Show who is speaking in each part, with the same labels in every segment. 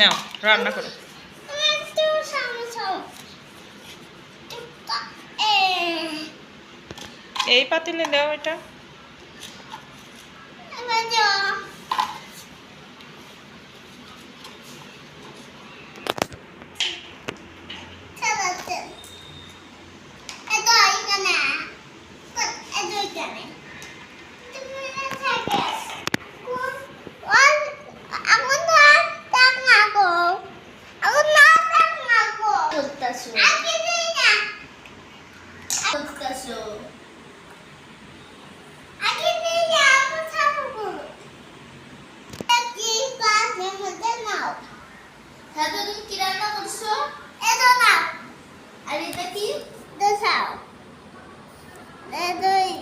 Speaker 1: নাও রান্না করো। এই পাতিলে দাও এটা।
Speaker 2: করতেছো?
Speaker 3: কি
Speaker 2: রান্না করছ?
Speaker 3: এটা না
Speaker 2: আর এটা কি?
Speaker 3: দেখাও এতই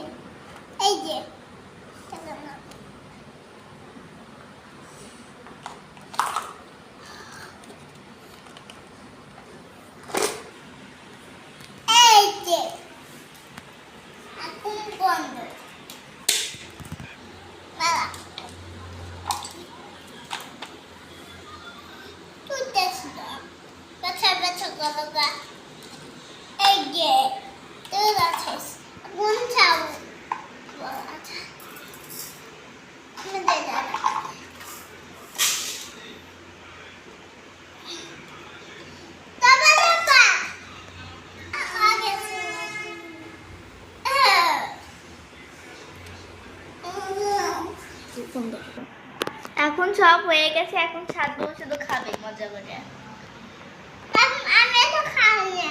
Speaker 3: কোন চাও আচ্ছা আমাদের দাদা বাবা বাবা
Speaker 2: এখন সব হয়ে গেছে এখন ছাদ তো খাবে মজা করে।
Speaker 3: আমি তো খাই না